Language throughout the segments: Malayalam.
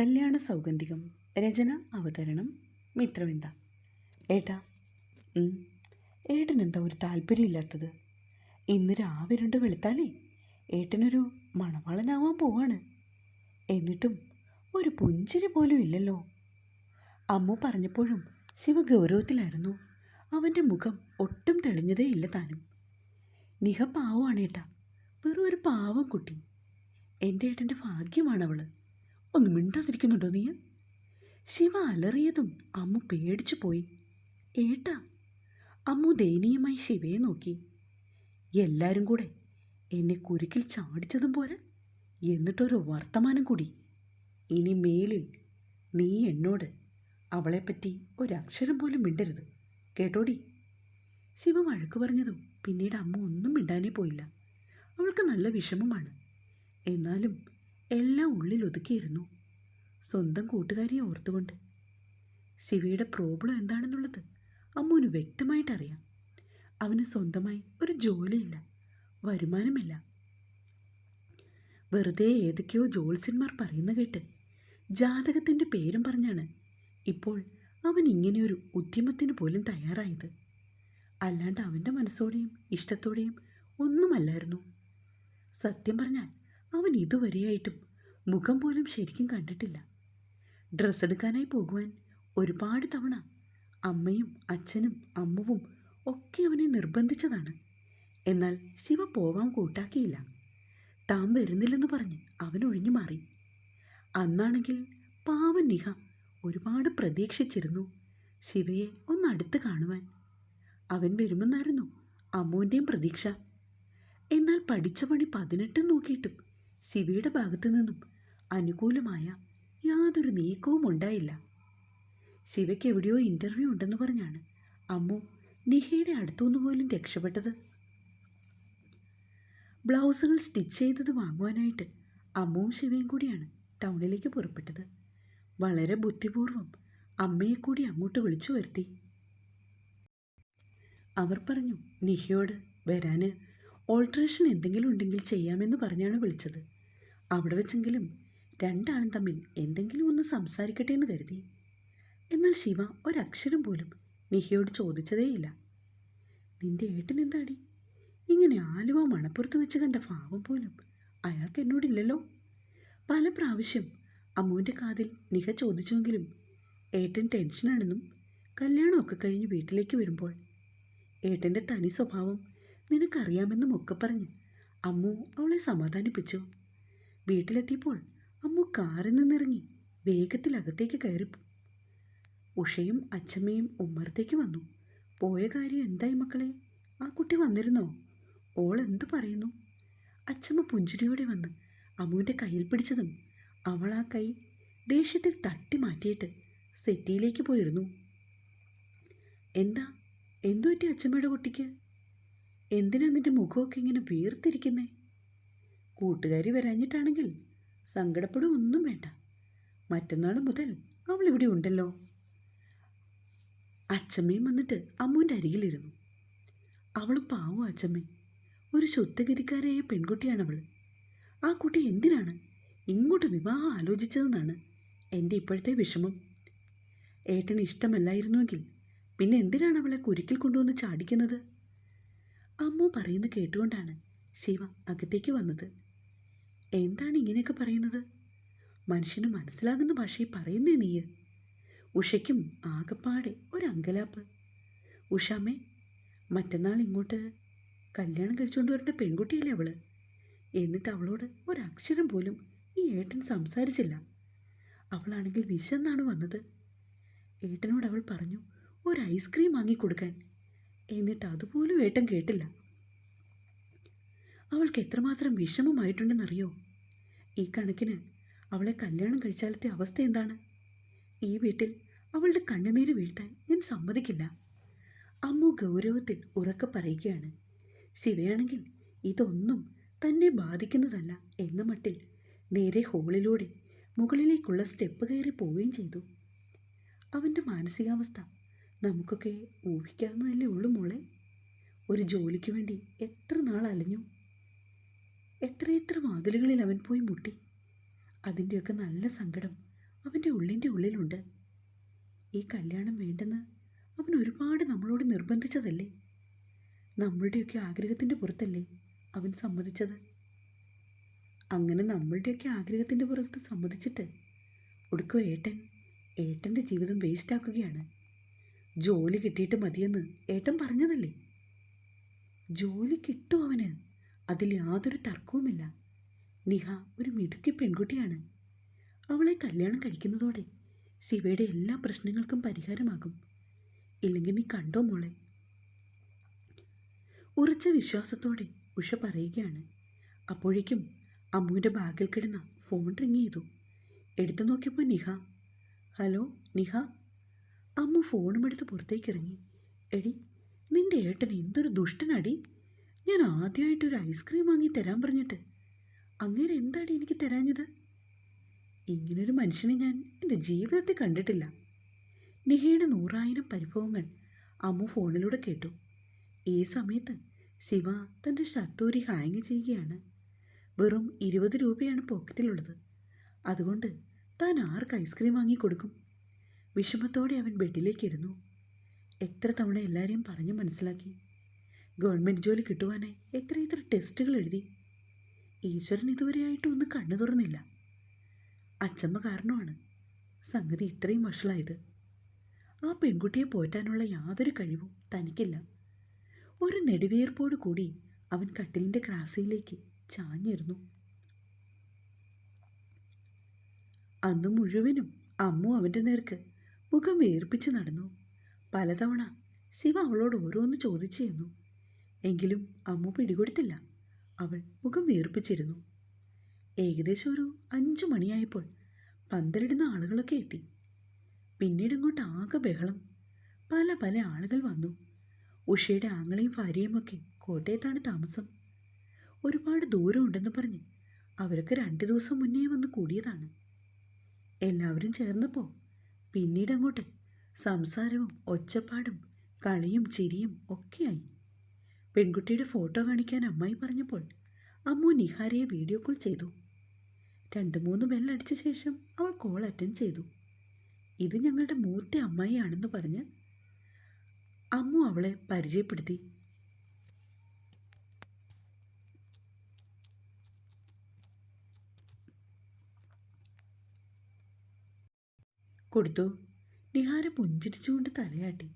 കല്യാണ സൗഗന്ധികം രചന അവതരണം മിത്രവിന്ദ. ഏട്ടാ ഏട്ടനെന്താ ഒരു താല്പര്യമില്ലാത്തത്? ഇന്ന് രാവിലെ രണ്ട് വെളുത്താലേ ഏട്ടനൊരു മണവാളനാവാൻ പോവാണ്. എന്നിട്ടും ഒരു പുഞ്ചിരി പോലും ഇല്ലല്ലോ. അമ്മ പറഞ്ഞപ്പോഴും ശിവ ഗൗരവത്തിലായിരുന്നു അവന്റെ മുഖം ഒട്ടും തെളിഞ്ഞതേ ഇല്ല താനും. നിഹ പാവമാണ് ഏട്ടാ വെറും ഒരു പാവം കുട്ടി. എന്റെ ഏട്ടന്റെ ഭാഗ്യമാണവൾ ഒന്ന് മിണ്ടാതിരിക്കുന്നുണ്ടോ നീ? ശിവ അലറിയതും അമ്മു പേടിച്ചു പോയി. ഏട്ടാ അമ്മു ദയനീയമായി ശിവയെ നോക്കി. എല്ലാരും കൂടെ എന്നെ കുരുക്കിൽ ചാടിച്ചതും പോരെ. എന്നിട്ടൊരു വർത്തമാനം കൂടി. ഇനി മേലിൽ നീ എന്നോട് അവളെപ്പറ്റി ഒരക്ഷരം പോലും മിണ്ടരുത്. കേട്ടോടി? ശിവ വഴക്ക് പറഞ്ഞതും പിന്നീട് അമ്മ ഒന്നും മിണ്ടാനേ പോയില്ല. അവൾക്ക് നല്ല വിഷമമാണ്. എന്നാലും എല്ലാം ഉള്ളിൽ ഒതുക്കിയിരുന്നു. സ്വന്തം കൂട്ടുകാരിയെ ഓർത്തുകൊണ്ട്. ശിവയുടെ പ്രോബ്ലം എന്താണെന്നുള്ളത് അമ്മൂന് വ്യക്തമായിട്ട് അറിയാം അവന് സ്വന്തമായി ഒരു ജോലിയില്ല വരുമാനമില്ല. വെറുതെ ഏതൊക്കെയോ ജോത്സ്യന്മാർ പറയുന്ന കേട്ട് ജാതകത്തിന്റെ പേരും പറഞ്ഞാണ് ഇപ്പോൾ അവൻ ഇങ്ങനെയൊരു ഉദ്യമത്തിന് പോലും തയ്യാറായത്. അല്ലാണ്ട് അവന്റെ മനസ്സോടെയും ഇഷ്ടത്തോടെയും ഒന്നുമല്ലായിരുന്നു. സത്യം പറഞ്ഞാൽ അവൻ ഇതുവരെയായിട്ടും മുഖം പോലും ശരിക്കും കണ്ടിട്ടില്ല. ഡ്രസ്സ് എടുക്കാനായി പോകുവാൻ ഒരുപാട് തവണ അമ്മയും അച്ഛനും അമ്മുവും ഒക്കെ അവനെ നിർബന്ധിച്ചതാണ്. എന്നാൽ ശിവ പോവാൻ കൂട്ടാക്കിയില്ല. താൻ വരുന്നില്ലെന്ന് പറഞ്ഞ് അവൻ ഒഴിഞ്ഞു മാറി. അന്നാണെങ്കിൽ പാവൻ നിഹ ഒരുപാട് പ്രതീക്ഷിച്ചിരുന്നു ശിവയെ ഒന്ന് അടുത്ത് കാണുവാൻ. അവൻ വരുമെന്നായിരുന്നു അമ്മുവിന്റെയും പ്രതീക്ഷ. എന്നാൽ പഠിച്ച പണി പതിനെട്ടും നോക്കിയിട്ടും ശിവയുടെ ഭാഗത്തു നിന്നും അനുകൂലമായ യാതൊരു നീക്കവും ഉണ്ടായില്ല. ശിവയ്ക്ക് എവിടെയോ ഇന്റർവ്യൂ ഉണ്ടെന്ന് പറഞ്ഞാണ് അമ്മു നിഹയുടെ അടുത്തുനിന്ന് പോലും രക്ഷപ്പെട്ടത്. ബ്ലൗസുകൾ സ്റ്റിച്ച് ചെയ്തത് വാങ്ങുവാനായിട്ട് അമ്മുവും ശിവയും കൂടിയാണ് ടൗണിലേക്ക് പുറപ്പെട്ടത്. വളരെ ബുദ്ധിപൂർവം അമ്മയെ കൂടി അങ്ങോട്ട് വിളിച്ചു വരുത്തി. അവർ പറഞ്ഞു നിഹയോട് വരാന് ഓൾട്രേഷൻ എന്തെങ്കിലും ഉണ്ടെങ്കിൽ ചെയ്യാമെന്ന് പറഞ്ഞാണ് വിളിച്ചത്. അവിടെ വെച്ചെങ്കിലും രണ്ടാളും തമ്മിൽ എന്തെങ്കിലും ഒന്ന് സംസാരിക്കട്ടെ എന്ന് കരുതി. എന്നാൽ ശിവ ഒരക്ഷരം പോലും നിഹയോട് ചോദിച്ചതേയില്ല. നിന്റെ ഏട്ടൻ എന്താടി? ഇങ്ങനെ ആലുവ മണപ്പുറത്ത് വെച്ച് കണ്ട ഭാവം പോലും അയാൾക്ക് എന്നോടില്ലല്ലോ? പല പ്രാവശ്യം അമ്മുവിന്റെ കാതിൽ നിഹ ചോദിച്ചുവെങ്കിലും ഏട്ടൻ ടെൻഷനാണെന്നും കല്യാണമൊക്കെ കഴിഞ്ഞ് വീട്ടിലേക്ക് വരുമ്പോൾ ഏട്ടന്റെ തനി സ്വഭാവം നിനക്കറിയാമെന്നും ഒക്കെ പറഞ്ഞ് അമ്മു അവളെ സമാധാനിപ്പിച്ചു. വീട്ടിലെത്തിയപ്പോൾ അമ്മു കാറിൽ നിന്നിറങ്ങി വേഗത്തിൽ അകത്തേക്ക് കയറി ഉഷയും അച്ഛമ്മയും ഉമ്മറത്തേക്ക് വന്നു. പോയ കാര്യം എന്തായി മക്കളെ? ആ കുട്ടി വന്നിരുന്നോ? ഓൾ എന്തു പറയുന്നു? അച്ഛമ്മ പുഞ്ചിരിയോടെ വന്ന് അമ്മുവിന്റെ കയ്യിൽ പിടിച്ചതും അവൾ ആ കൈ ദേഷ്യത്തിൽ തട്ടി മാറ്റിയിട്ട് സെറ്റിയിലേക്ക് പോയിരുന്നു. എന്താ? എന്തു പറ്റി അച്ഛമ്മയുടെ കുട്ടിക്ക്? എന്തിനാ നിന്റെ മുഖമൊക്കെ ഇങ്ങനെ വീർത്തിരിക്കുന്നേ കൂട്ടുകാരി വരാഞ്ഞിട്ടാണെങ്കിൽ സങ്കടപ്പെടുക ഒന്നും വേണ്ട. മറ്റന്നാൾ മുതൽ അവൾ ഇവിടെ ഉണ്ടല്ലോ. അച്ചമ്മയും വന്നിട്ട് അമ്മുവിന്റെ അരികിലിരുന്നു. അവൾ പാവോ അച്ചമ്മേ. ഒരു ശുദ്ധഗതിക്കാരായ പെൺകുട്ടിയാണവൾ. ആ കുട്ടി എന്തിനാണ് ഇങ്ങോട്ട് വിവാഹം ആലോചിച്ചതെന്നാണ് എന്റെ ഇപ്പോഴത്തെ വിഷമം. ഏട്ടന് ഇഷ്ടമല്ലായിരുന്നുവെങ്കിൽ പിന്നെ എന്തിനാണ് അവളെ കുരുക്കിൽ കൊണ്ടുവന്ന് ചാടിക്കുന്നത്? അമ്മു പറയുന്നു കേട്ടുകൊണ്ടാണ് ശിവ അകത്തേക്ക് വന്നത്. എന്താണ് ഇങ്ങനെയൊക്കെ പറയുന്നത്? മനുഷ്യന് മനസ്സിലാകുന്ന ഭാഷയിൽ പറയുന്നേ നീ ഉഷയ്ക്കും ആകപ്പാടെ ഒരു അങ്കലാപ്പ് ഉഷാമ്മേ മറ്റന്നാൾ ഇങ്ങോട്ട് കല്യാണം കഴിച്ചുകൊണ്ട് വരേണ്ട പെൺകുട്ടിയല്ലേ അവൾ? എന്നിട്ട് അവളോട് ഒരക്ഷരം പോലും ഈ ഏട്ടൻ സംസാരിച്ചില്ല. അവളാണെങ്കിൽ വിശന്നാണ് വന്നത്. ഏട്ടനോട് അവൾ പറഞ്ഞു ഒരു ഐസ്ക്രീം വാങ്ങിക്കൊടുക്കാൻ. എന്നിട്ട് അതുപോലും ഏട്ടൻ കേട്ടില്ല. അവൾക്ക് എത്രമാത്രം വിഷമമായിട്ടുണ്ടെന്നറിയോ? ഈ കണക്കിന് അവളെ കല്യാണം കഴിച്ചാലത്തെ അവസ്ഥ എന്താണ്? ഈ വീട്ടിൽ അവളുടെ കണ്ണുനീര് വീഴ്ത്താൻ ഞാൻ സമ്മതിക്കില്ല. അമ്മു ഗൗരവത്തിൽ ഉറക്കെ പറയുകയാണ്. ശിവയാണെങ്കിൽ ഇതൊന്നും തന്നെ ബാധിക്കുന്നതല്ല എന്ന മട്ടിൽ നേരെ ഹോളിലൂടെ മുകളിലേക്കുള്ള സ്റ്റെപ്പ് കയറി പോവുകയും ചെയ്തു. അവന്റെ മാനസികാവസ്ഥ നമുക്കൊക്കെ ഊഹിക്കാവുന്നതല്ലേ ഉള്ളൂ മോളെ. ഒരു ജോലിക്ക് വേണ്ടി എത്ര നാൾ അലഞ്ഞു. എത്രയെത്ര വാതിലുകളിൽ അവൻ പോയി മുട്ടി. അതിന്റെയൊക്കെ നല്ല സങ്കടം അവന്റെ ഉള്ളിന്റെ ഉള്ളിലുണ്ട്. ഈ കല്യാണം വേണ്ടെന്ന് അവൻ ഒരുപാട് നമ്മളോട് നിർബന്ധിച്ചതല്ലേ? നമ്മളുടെയൊക്കെ ആഗ്രഹത്തിന്റെ പുറത്തല്ലേ അവൻ സമ്മതിച്ചത്? അങ്ങനെ നമ്മളുടെയൊക്കെ ആഗ്രഹത്തിന്റെ പുറത്ത് സമ്മതിച്ചിട്ട് ഒടുക്കോ ഏട്ടൻ? ഏട്ടന്റെ ജീവിതം വേസ്റ്റാക്കുകയാണ്. ജോലി കിട്ടിയിട്ട് മതിയെന്ന് ഏട്ടൻ പറഞ്ഞതല്ലേ? ജോലി കിട്ടും അവന്. അതിൽ യാതൊരു തർക്കവുമില്ല. നിഹ ഒരു മിടുക്കി പെൺകുട്ടിയാണ്. അവളെ കല്യാണം കഴിക്കുന്നതോടെ ശിവയുടെ എല്ലാ പ്രശ്നങ്ങൾക്കും പരിഹാരമാകും. ഇല്ലെങ്കിൽ നീ കണ്ടോ മോളെ? ഉറച്ച വിശ്വാസത്തോടെ ഉഷ പറയുകയാണ്. അപ്പോഴേക്കും അമ്മുവിന്റെ ബാഗിൽ കിടന്ന ഫോൺ റിങ് ചെയ്തു. എടുത്തു നോക്കിയപ്പോൾ നിഹ. ഹലോ നിഹ? അമ്മു ഫോണും എടുത്ത് പുറത്തേക്ക് ഇറങ്ങി. എടി നിന്റെ ഏട്ടൻ എന്തൊരു ദുഷ്ടനടി? ഞാൻ ആദ്യമായിട്ട് ഒരു ഐസ്ക്രീം വാങ്ങി തരാൻ പറഞ്ഞിട്ട്. അങ്ങേരെ എന്താണ് എനിക്ക് തരാഞ്ഞത്? ഇങ്ങനൊരു മനുഷ്യനെ ഞാൻ എന്റെ ജീവിതത്തിൽ കണ്ടിട്ടില്ല. നിഹയുടെ നൂറായിരം പരിഭവങ്ങൾ അമ്മു ഫോണിലൂടെ കേട്ടു. ഈ സമയത്ത് ശിവ തന്റെ ഷർട്ടൂരി ഹാങ് ചെയ്യുകയാണ്. വെറും ഇരുപത് രൂപയാണ് പോക്കറ്റിലുള്ളത്. അതുകൊണ്ട് താൻ ആർക്ക് ഐസ്ക്രീം വാങ്ങി കൊടുക്കും? വിഷമത്തോടെ അവൻ ബെഡിലേക്ക് ഇരുന്നു എത്ര തവണ എല്ലാവരെയും പറഞ്ഞു മനസ്സിലാക്കി. ഗവൺമെന്റ് ജോലി കിട്ടുവാനായി എത്ര എത്ര ടെസ്റ്റുകൾ എഴുതി. ഈശ്വരൻ ഇതുവരെയായിട്ടും ഒന്ന് കണ്ണു തുറന്നില്ല. അച്ചമ്മ കാരണമാണ് സംഗതി ഇത്രയും വഷളായത്. ആ പെൺകുട്ടിയെ പോറ്റാനുള്ള യാതൊരു കഴിവും തനിക്കില്ല. ഒരു നെടുവേർപ്പോട് കൂടി അവൻ കട്ടിലിന്റെ ക്രാസയിലേക്ക് ചാഞ്ഞിരുന്നു. അന്ന് മുഴുവനും അമ്മു അവന്റെ നേർക്ക് മുഖം വേർപ്പിച്ച് നടന്നു. പലതവണ ശിവ അവളോട് ഓരോന്ന് ചോദിച്ചു ചെന്നു. എങ്കിലും അമ്മു പിടികൊടുത്തില്ല. അവൾ മുഖം വീർപ്പിച്ചിരുന്നു. ഏകദേശം ഒരു അഞ്ചു മണിയായപ്പോൾ പന്തലിടുന്ന ആളുകളൊക്കെ എത്തി. പിന്നീട് ഇങ്ങോട്ട് ആകെ ബഹളം. പല പല ആളുകൾ വന്നു. ഉഷയുടെ ആങ്ങളെയും ഭാര്യയുമൊക്കെ കോട്ടയത്താണ് താമസം. ഒരുപാട് ദൂരമുണ്ടെന്ന് പറഞ്ഞ് അവരൊക്കെ രണ്ട് ദിവസം മുന്നേ വന്ന് കൂടിയതാണ്. എല്ലാവരും ചേർന്നപ്പോൾ പിന്നീട് അങ്ങോട്ട് സംസാരവും ഒച്ചപ്പാടും കളിയും ചിരിയും ഒക്കെയായി. പെൺകുട്ടിയുടെ ഫോട്ടോ കാണിക്കാൻ അമ്മായി പറഞ്ഞപ്പോൾ അമ്മു നിഹാരയെ വീഡിയോ കോൾ ചെയ്തു. രണ്ട് മൂന്ന് ബെല്ലടിച്ച ശേഷം അവൾ കോൾ അറ്റൻഡ് ചെയ്തു. ഇത് ഞങ്ങളുടെ മൂത്ത അമ്മായിയാണെന്ന് പറഞ്ഞ് അമ്മു അവളെ പരിചയപ്പെടുത്തി. കൊടുത്തു. നിഹാര പുഞ്ചിരിച്ചുകൊണ്ട് തലയാട്ടി.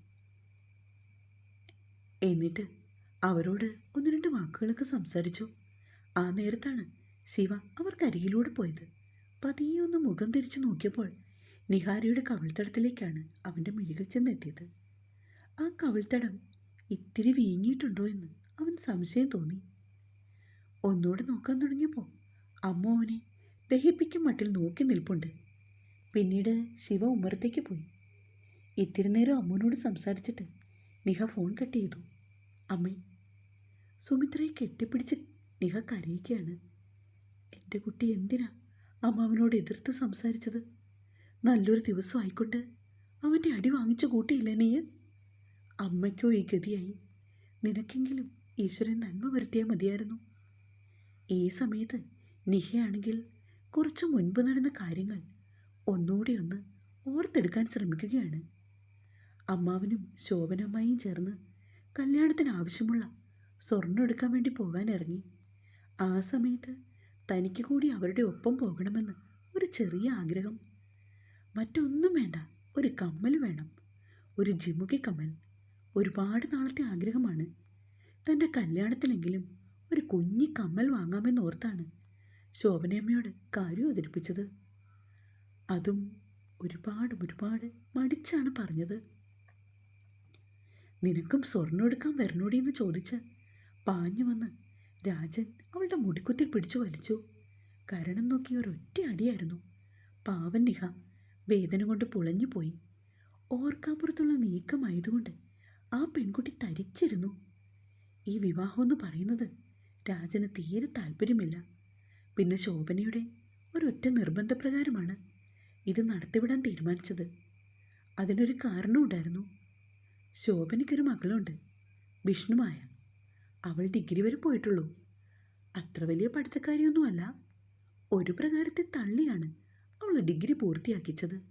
എന്നിട്ട് അവരോട് ഒന്ന് രണ്ട് വാക്കുകളൊക്കെ സംസാരിച്ചു. ആ നേരത്താണ് ശിവ അവർക്കരികിലൂടെ പോയത്. പതിയെ ഒന്ന് മുഖം തിരിച്ചു നോക്കിയപ്പോൾ നിഹാരിയുടെ കവിൾത്തടത്തിലേക്കാണ് അവന്റെ മിഴികൾ ചെന്നെത്തിയത്. ആ കവിൾത്തടം ഇത്തിരി വീങ്ങിയിട്ടുണ്ടോ എന്ന് അവൻ സംശയം തോന്നി. ഒന്നുകൂടെ നോക്കാൻ തുടങ്ങിയപ്പോൾ അമ്മ അവനെ ദഹിപ്പിക്കും മട്ടിൽ നോക്കി നിൽപ്പുണ്ട്. പിന്നീട് ശിവ ഉമ്മറത്തേക്ക് പോയി. ഇത്തിരി നേരം അമ്മനോട് സംസാരിച്ചിട്ട് നിഹ ഫോൺ കട്ട് ചെയ്തു. അമ്മേ സുമിത്രയെ കെട്ടിപ്പിടിച്ച് നിഹ കരയുകയാണ്. എന്റെ കുട്ടി എന്തിനാ അമ്മാവനോട് എതിർത്ത് സംസാരിച്ചത്? നല്ലൊരു ദിവസം ആയിക്കോട്ടെ അവന്റെ അടി വാങ്ങിച്ചു കൂട്ടിയില്ല നീ? അമ്മയ്ക്കോ ഈ ഗതിയായി? നിനക്കെങ്കിലും ഈശ്വരൻ നന്മ വരുത്തിയാൽ മതിയായിരുന്നു. ഈ സമയത്ത് നിഹയാണെങ്കിൽ കുറച്ച് മുൻപ് നടന്ന കാര്യങ്ങൾ ഒന്നുകൂടി ഒന്ന് ഓർത്തെടുക്കാൻ ശ്രമിക്കുകയാണ്. അമ്മാവനും ശോഭനമ്മയും ചേർന്ന് കല്യാണത്തിന് ആവശ്യമുള്ള സ്വർണം എടുക്കാൻ വേണ്ടി പോകാൻ ഇറങ്ങി. ആ സമയത്ത് തനിക്ക് കൂടി അവരുടെ ഒപ്പം പോകണമെന്ന് ഒരു ചെറിയ ആഗ്രഹം. മറ്റൊന്നും വേണ്ട ഒരു കമ്മൽ വേണം. ഒരു ജിമുകി കമ്മൽ. ഒരുപാട് നാളത്തെ ആഗ്രഹമാണ്. തന്റെ കല്യാണത്തിലെങ്കിലും ഒരു കുഞ്ഞി കമ്മൽ വാങ്ങാമെന്നോർത്താണ് ശോഭനയമ്മയോട് കാര്യം അവതരിപ്പിച്ചത്. അതും ഒരുപാട് ഒരുപാട് മടിച്ചാണ് പറഞ്ഞത്. നിനക്കും സ്വർണം എടുക്കാൻ വരണോടി എന്ന് പാഞ്ഞു വന്ന് രാജൻ അവളുടെ മുടിക്കുത്തിൽ പിടിച്ചു വലിച്ചു. കരണം നോക്കി ഒരൊറ്റ അടിയായിരുന്നു. പാവൻ നിഹ വേദന കൊണ്ട് പുളഞ്ഞു പോയി. ഓർക്കാപ്പുറത്തുള്ള നീക്കമായതുകൊണ്ട് ആ പെൺകുട്ടി തരിച്ചിരുന്നു. ഈ വിവാഹമെന്ന് പറയുന്നത് രാജന് തീരെ താല്പര്യമില്ല. പിന്നെ ശോഭനയുടെ ഒരൊറ്റ നിർബന്ധപ്രകാരമാണ് ഇത് നടത്തിവിടാൻ തീരുമാനിച്ചത്. അതിനൊരു കാരണമുണ്ടായിരുന്നു. ശോഭനയ്ക്കൊരു മകളുണ്ട്. വിഷ്ണുമായ അവൾ ഡിഗ്രി വരെ പോയിട്ടുള്ളൂ. അത്ര വലിയ പഠിത്തക്കാരിയൊന്നുമല്ല. ഒരു പ്രകാരത്തെ തള്ളിയാണ് അവൾ ഡിഗ്രി പൂർത്തിയാക്കിച്ചത്.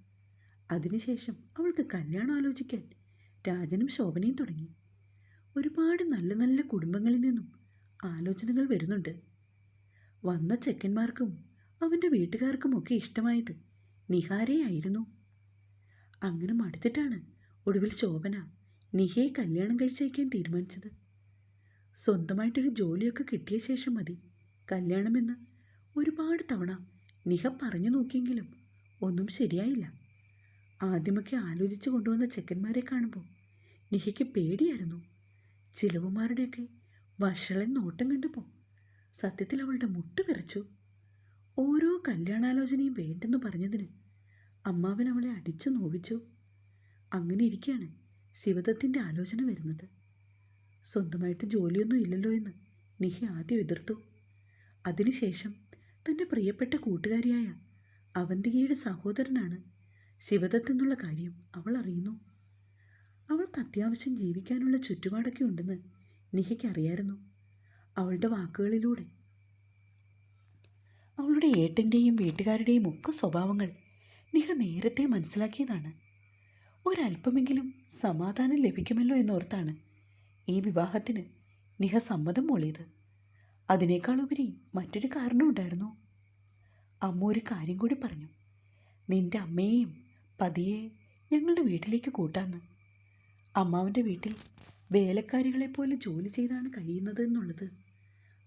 അതിനുശേഷം അവൾക്ക് കല്യാണം ആലോചിക്കാൻ രാജനും ശോഭനയും തുടങ്ങി. ഒരുപാട് നല്ല നല്ല കുടുംബങ്ങളിൽ നിന്നും ആലോചനകൾ വരുന്നുണ്ട്. വന്ന ചെക്കന്മാർക്കും അവന്റെ വീട്ടുകാർക്കുമൊക്കെ ഇഷ്ടമായത് നിഹാരയായിരുന്നു. അങ്ങനെ മടുത്തിട്ടാണ് ഒടുവിൽ ശോഭന നിഹയെ കല്യാണം കഴിച്ചയക്കാൻ തീരുമാനിച്ചത്. സ്വന്തമായിട്ടൊരു ജോലിയൊക്കെ കിട്ടിയ ശേഷം മതി. കല്യാണമെന്ന് ഒരുപാട് തവണ നിഹ പറഞ്ഞു നോക്കിയെങ്കിലും ഒന്നും ശരിയായില്ല. ആദ്യമൊക്കെ ആലോചിച്ചു കൊണ്ടുവന്ന ചെക്കന്മാരെ കാണുമ്പോൾ നിഹയ്ക്ക് പേടിയായിരുന്നു. ചിലവുമാരുടെയൊക്കെ വഷളൻ നോട്ടം കണ്ടപ്പോൾ സത്യത്തിൽ അവളുടെ മുട്ട് വിറച്ചു. ഓരോ കല്യാണാലോചനയും വേണ്ടെന്ന് പറഞ്ഞതിന് അമ്മാവൻ അവളെ അടിച്ചു നോവിച്ചു. അങ്ങനെ ഇരിക്കുകയാണ് ശിവദത്തിന്റെ ആലോചന വരുന്നത്. സ്വന്തമായിട്ട് ജോലിയൊന്നും ഇല്ലല്ലോ എന്ന് നിഹി ആദ്യം എതിർത്തു. അതിനുശേഷം തന്റെ പ്രിയപ്പെട്ട കൂട്ടുകാരിയായ അവന്തികയുടെ സഹോദരനാണ് ശിവദത്തെന്നുള്ള കാര്യം അവൾ അറിയുന്നു. അവൾക്ക് അത്യാവശ്യം ജീവിക്കാനുള്ള ചുറ്റുപാടൊക്കെ ഉണ്ടെന്ന് നിഹയ്ക്ക് അറിയായിരുന്നു. അവളുടെ വാക്കുകളിലൂടെ അവളുടെ ഏട്ടന്റെയും വീട്ടുകാരുടെയും ഒക്കെ സ്വഭാവങ്ങൾ നിഹ നേരത്തെ മനസ്സിലാക്കിയതാണ്. ഒരല്പമെങ്കിലും സമാധാനം ലഭിക്കുമല്ലോ എന്നോർത്താണ് ഈ വിവാഹത്തിന് നിഹ സമ്മതം മൂളിയത്. അതിനേക്കാളുപരി മറ്റൊരു കാരണമുണ്ടായിരുന്നു അമ്മ ഒരു കാര്യം കൂടി പറഞ്ഞു. നിന്റെ അമ്മയെയും പതിയെ ഞങ്ങളുടെ വീട്ടിലേക്ക് കൂട്ടാന്ന്. അമ്മാവന്റെ വീട്ടിൽ വേലക്കാരികളെ പോലെ ജോലി ചെയ്താണ് കഴിയുന്നത് എന്നുള്ളത്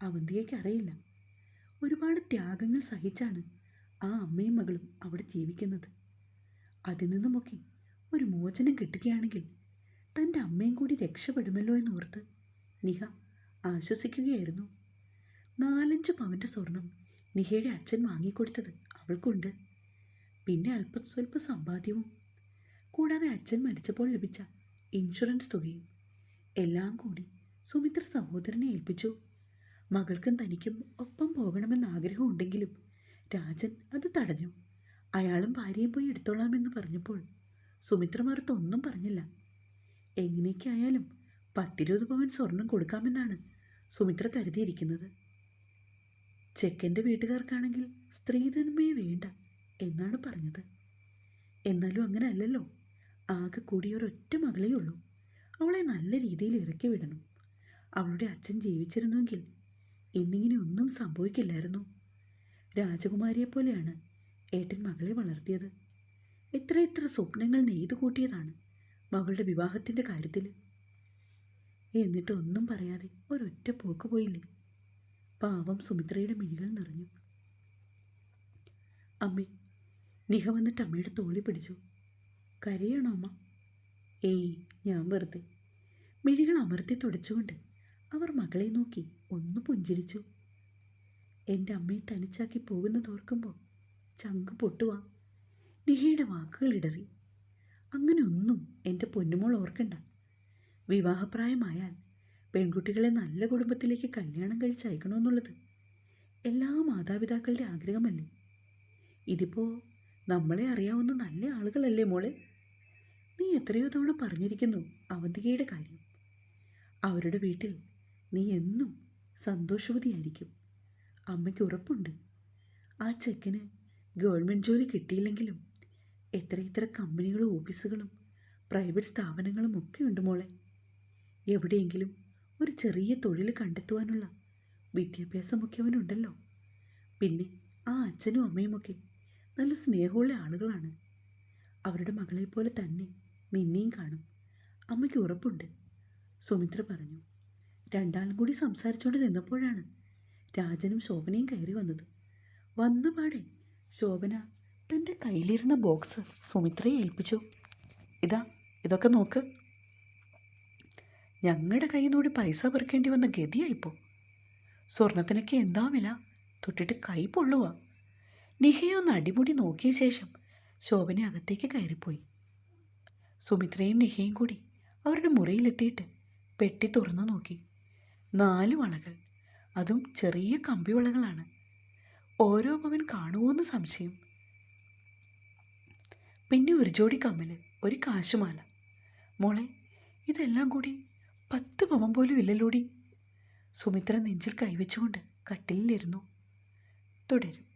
അവന്തികയ്ക്ക് അറിയില്ല. ഒരുപാട് ത്യാഗങ്ങൾ സഹിച്ചാണ് ആ അമ്മയും മകളും അവിടെ ജീവിക്കുന്നത്. അതിൽ നിന്നുമൊക്കെ ഒരു മോചനം കിട്ടുകയാണെങ്കിൽ തന്റെ അമ്മയും കൂടി രക്ഷപ്പെടുമല്ലോ എന്നോർത്ത് നിഹ ആശ്വസിക്കുകയായിരുന്നു. നാലഞ്ച് പവന്റെ സ്വർണം നിഹയുടെ അച്ഛൻ വാങ്ങിക്കൊടുത്തത് അവൾക്കുണ്ട്. പിന്നെ അല്പം സ്വല്പ സമ്പാദ്യവും. കൂടാതെ അച്ഛൻ മരിച്ചപ്പോൾ ലഭിച്ച ഇൻഷുറൻസ് തുകയും എല്ലാം കൂടി സുമിത്ര സഹോദരനെ ഏൽപ്പിച്ചു. മകൾക്കും തനിക്കും ഒപ്പം പോകണമെന്ന് ആഗ്രഹമുണ്ടെങ്കിലും രാജൻ അത് തടഞ്ഞു. അയാളും ഭാര്യയും പോയി എടുത്തോളാമെന്ന് പറഞ്ഞപ്പോൾ സുമിത്ര മറുത്തൊന്നും പറഞ്ഞില്ല. എങ്ങനെയൊക്കെ ആയാലും പത്തിരുപത് പവൻ സ്വർണം കൊടുക്കാമെന്നാണ് സുമിത്ര കരുതിയിരിക്കുന്നത്. ചെക്കന്റെ വീട്ടുകാർക്കാണെങ്കിൽ സ്ത്രീധനമേ വേണ്ട എന്നാണ് പറഞ്ഞത്. എന്നാലും അങ്ങനെ അല്ലല്ലോ ആകെ കൂടി ഒരൊറ്റ മകളേ ഉള്ളൂ. അവളെ നല്ല രീതിയിൽ ഇറക്കി വിടണം. അവളുടെ അച്ഛൻ ജീവിച്ചിരുന്നുവെങ്കിൽ ഇന്നിങ്ങനെ ഒന്നും സംഭവിക്കില്ലായിരുന്നു. രാജകുമാരിയെ പോലെയാണ് ഏട്ടൻ മകളെ വളർത്തിയത്. എത്ര എത്ര സ്വപ്നങ്ങൾ നെയ്തു കൂട്ടിയതാണ്. മകളുടെ വിവാഹത്തിന്റെ കാര്യത്തിൽ എന്നിട്ട് ഒന്നും പറയാതെ ഒരൊറ്റ പോക്ക് പോയില്ലേ? പാവം സുമിത്രയുടെ മിഴികൾ നിറഞ്ഞു. അമ്മേ നിഹ വന്നിട്ട് അമ്മയുടെ തോളി പിടിച്ചു. കരയണോ അമ്മ? ഏയ് ഞാൻ വെറുതെ. മിഴികൾ അമർത്തി തുടച്ചുകൊണ്ട് അവർ മകളെ നോക്കി ഒന്ന് പുഞ്ചിരിച്ചു. എന്റെ അമ്മയെ തനിച്ചാക്കി പോകുന്നതോർക്കുമ്പോൾ ചങ്ക് പൊട്ടുവാ. നിഹയുടെ വാക്കുകൾ ഇടറി. അങ്ങനെ ഒന്നും എന്റെ പൊന്നുമോൾ ഓർക്കണ്ട. വിവാഹപ്രായമായാൽ പെൺകുട്ടികളെ നല്ല കുടുംബത്തിലേക്ക് കല്യാണം കഴിച്ച് അയക്കണമെന്നുള്ളത് എല്ലാ മാതാപിതാക്കളുടെ ആഗ്രഹമല്ലേ? ഇതിപ്പോൾ നമ്മളെ അറിയാവുന്ന നല്ല ആളുകളല്ലേ മോളെ? നീ എത്രയോ തവണ പറഞ്ഞിരിക്കുന്നു അവന്തികയുടെ കാര്യം. അവരുടെ വീട്ടിൽ നീ എന്നും സന്തോഷവതിയായിരിക്കും. അമ്മയ്ക്ക് ഉറപ്പുണ്ട്. ആ ചെക്കന് ഗവൺമെന്റ് ജോലി കിട്ടിയില്ലെങ്കിലും എത്ര ഇത്ര കമ്പനികളും ഓഫീസുകളും പ്രൈവറ്റ് സ്ഥാപനങ്ങളും ഒക്കെ ഉണ്ട് മോളെ. എവിടെയെങ്കിലും ഒരു ചെറിയ തൊഴിൽ കണ്ടെത്തുവാനുള്ള വിദ്യാഭ്യാസമൊക്കെ അവനുണ്ടല്ലോ. പിന്നെ ആ അച്ഛനും അമ്മയുമൊക്കെ നല്ല സ്നേഹമുള്ള ആളുകളാണ്. അവരുടെ മകളെ പോലെ തന്നെ നിന്നെയും കാണും. അമ്മയ്ക്ക് ഉറപ്പുണ്ട്. സുമിത്ര പറഞ്ഞു. രണ്ടാളും കൂടി സംസാരിച്ചുകൊണ്ട് നിന്നപ്പോഴാണ് രാജനും ശോഭനയും കയറി വന്നത്. വന്നു പാടെ. ശോഭന തന്റെ കയ്യിലിരുന്ന ബോക്സ് സുമിത്രയെ ഏൽപ്പിച്ചു. ഇതാ ഇതൊക്കെ നോക്ക്. ഞങ്ങളുടെ കയ്യിൽ പൈസ പെറുക്കേണ്ടി വന്ന ഗതിയായിപ്പോൾ സ്വർണത്തിനൊക്കെ എന്താ വില? തൊട്ടിട്ട് കൈ പൊള്ളുക നിഹയൊന്ന് അടിമുടി നോക്കിയ ശേഷം ശോഭന അകത്തേക്ക് കയറിപ്പോയി. സുമിത്രയും നിഹയും കൂടി അവരുടെ മുറിയിലെത്തിയിട്ട് പെട്ടി തുറന്നു നോക്കി. നാല് വളകൾ അതും ചെറിയ കമ്പി വളകളാണ് ഓരോ പവൻ കാണുമോയെന്ന് സംശയം. പിന്നെ ഒരു ജോഡി കമ്മൽ ഒരു കാശുമാല. മോളെ ഇതെല്ലാം കൂടി പത്ത് പവൻ പോലും ഇല്ലല്ലോടി. സുമിത്ര നെഞ്ചിൽ കൈവച്ചുകൊണ്ട് കട്ടിലിലിരുന്നു. തുടരും.